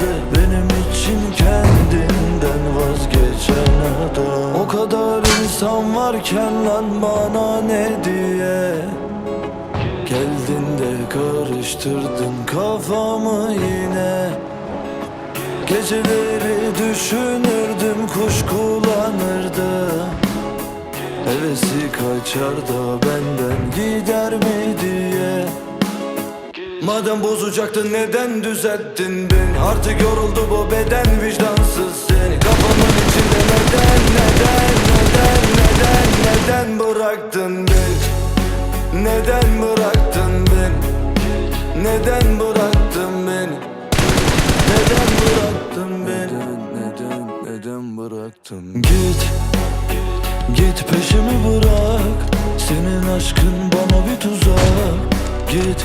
de benim için kendinden vazgeçen adam. O kadar insan varken lan bana ne diye? Geldin de karıştırdın kafamı yine. Geceleri düşünürdüm kuş kullanırdım Hevesi kaçar da benden gider mi diye Madem bozacaktın neden düzelttin beni? Artık yoruldu bu beden vicdansız seni. Kafamın içinde neden neden neden neden neden bıraktın beni? Neden bıraktın beni? Neden bıraktın beni? Neden bıraktın beni? Neden neden bıraktın Git Git peşimi bırak. Senin aşkın bana bir tuzak. Git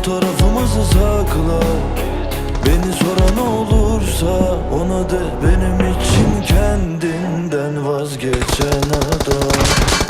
Fotoğrafımızı sakla Beni soran olursa ona de benim için kendinden vazgeçen adam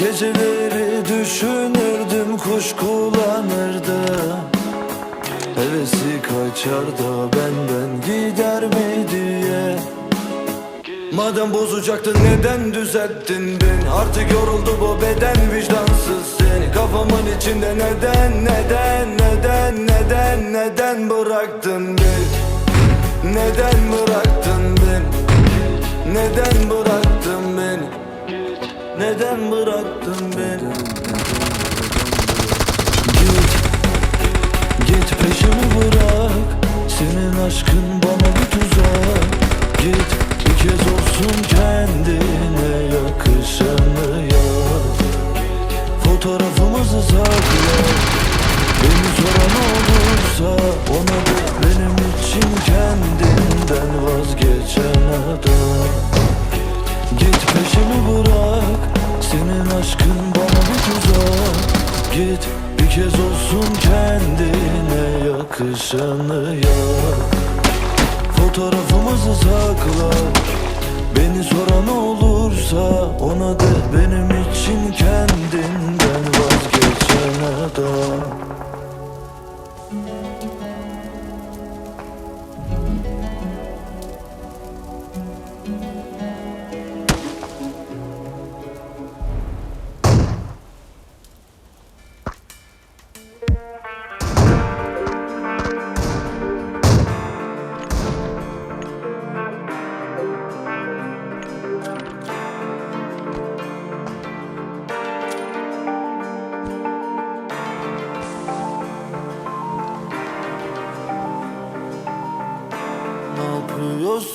Geceleri düşünürdüm kuş kullanırdım Hevesi kaçar da benden gider mi diye. Madem bozacaktın neden düzelttin beni? Artık yoruldu bu beden vicdansız seni. Kafamın içinde neden neden neden neden neden bıraktın beni? Neden bıraktın beni? Neden bıraktın beni Neden bıraktın beni? Git Git peşimi bırak. Senin aşkın bana bir tuzak. Git bir kez olsun kendine yakışanı yap. Fotoğrafımızı sakla Beni soran olursa ona da benim için kendinden vazgeçen adam Git peşimi bırak Senin aşkın bana bir tuzak. Git bir kez olsun kendine yakışanı yap. Fotoğrafımızı sakla. Beni soran olursa ona de benim için kendinden vazgeçen adam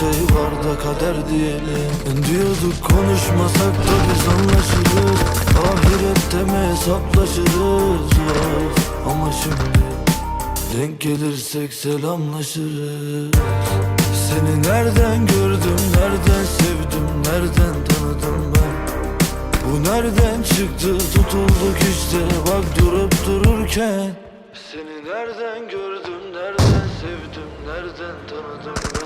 şey var da kader diyelim. Diyorduk konuşmasak da biz anlaşırız. Ahirette mi hesaplaşırız. Ama şimdi denk gelirsek selamlaşırız. Seni nereden gördüm, nereden sevdim, nereden tanıdım ben? Bu nereden çıktı? Tutulduk işte bak durup dururken. Seni nereden gördüm nereden sevdim nereden tanıdım ben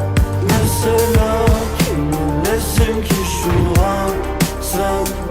mesela kiminlesin ki şu an Sen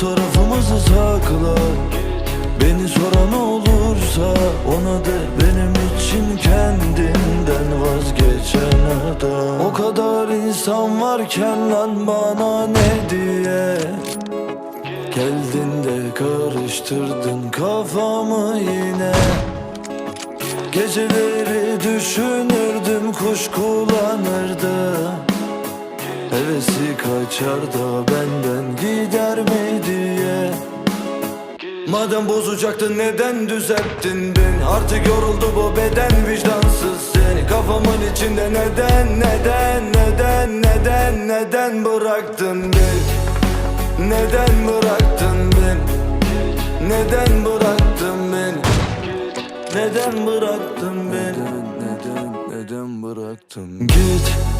Fotoğrafımızı sakla. Beni soran olursa ona de. Benim için kendinden vazgeçen adam. O kadar insan varken lan bana ne diye? Geldin de karıştırdın kafamı yine. Geceleri düşünürdüm kuş kullanırdı Hevesi kaçar da benden gider mi diye. Madem bozacaktın neden düzelttin beni? Artık yoruldu bu beden vicdansız seni. Kafamın içinde neden neden neden neden neden bıraktın beni? Neden bıraktın beni? Neden bıraktın beni? Neden bıraktın beni? Neden neden bıraktın? Git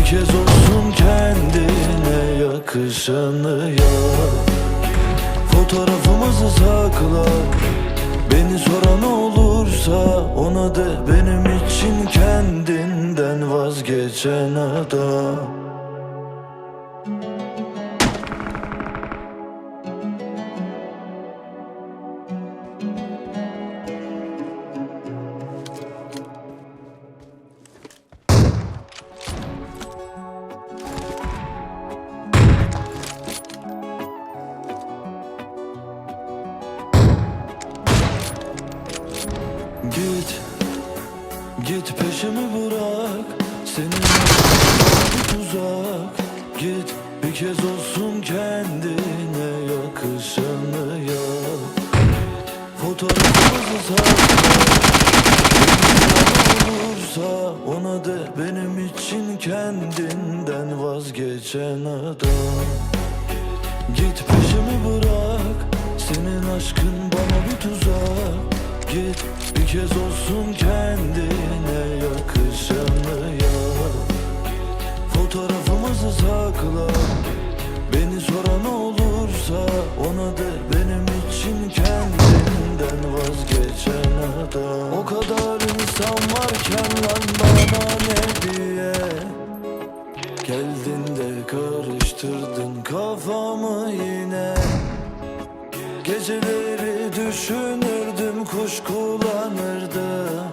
bir kez olsun kendine yakışanı yap. Fotoğrafımızı sakla. Beni soran olursa ona de. Benim için kendinden vazgeçen adam kez olsun kendine yakışanı yap Fotoğrafımızı olursa ona de benim için kendinden vazgeçen adam. Git peşimi bırak Senin aşkın bana bir tuzak. Git bir kez olsun kendine yakışanı yap Fotoğrafımızı sakla de benim için kendinden vazgeçen adam. O kadar insan varken lan bana ne diye? Geldin de karıştırdın kafamı yine. Geceleri düşünürdüm kuş kullanırdım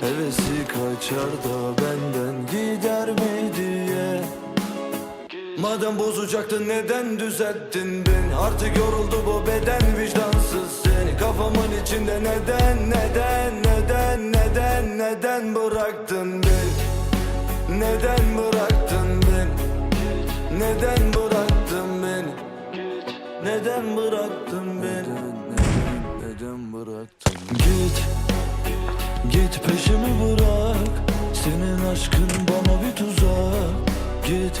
Hevesi kaçar da benden gider mi diye Madem bozacaktın neden düzelttin beni? Artık yoruldu bu beden vicdansız seni. Kafamın içinde neden neden neden neden neden bıraktın beni? Neden bıraktın beni? Neden bıraktın beni? Neden bıraktın beni? Neden, bıraktın Git Git peşimi bırak. Senin aşkın bana bir tuzak. Git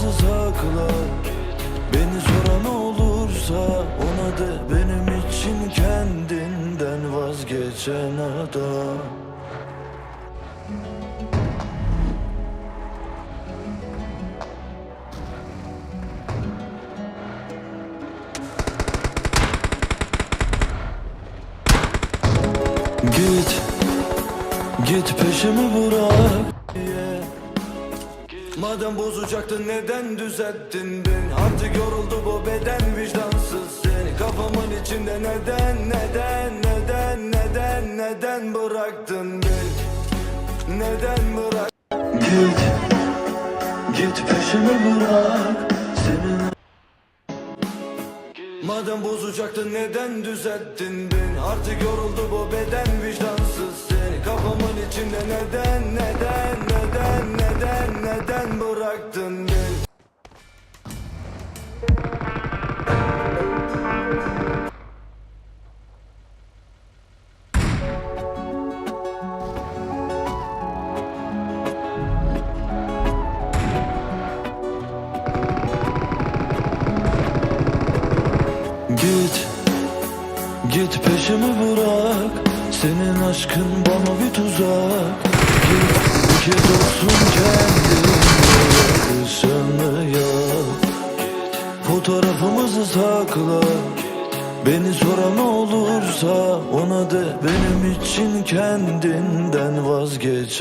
Fotoğrafımızı sakla Beni soran olursa ona de benim için kendinden vazgeçen adam Git Git peşimi bırak. Madem bozacaktın neden düzelttin beni? Artık yoruldu bu beden vicdansız seni. Kafamın içinde neden neden neden neden neden bıraktın beni? Neden bırak Git Git peşimi bırak Madem bozacaktın neden düzelttin beni? Artık yoruldu bu beden vicdansız seni. Kafamın içinde neden neden neden neden neden bıraktın Git Git peşimi bırak. Senin aşkın bana bir tuzak. Git bir kez olsun kendine yakışanı yap. Fotoğrafımızı sakla. Beni soran olursa ona de benim için kendinden vazgeç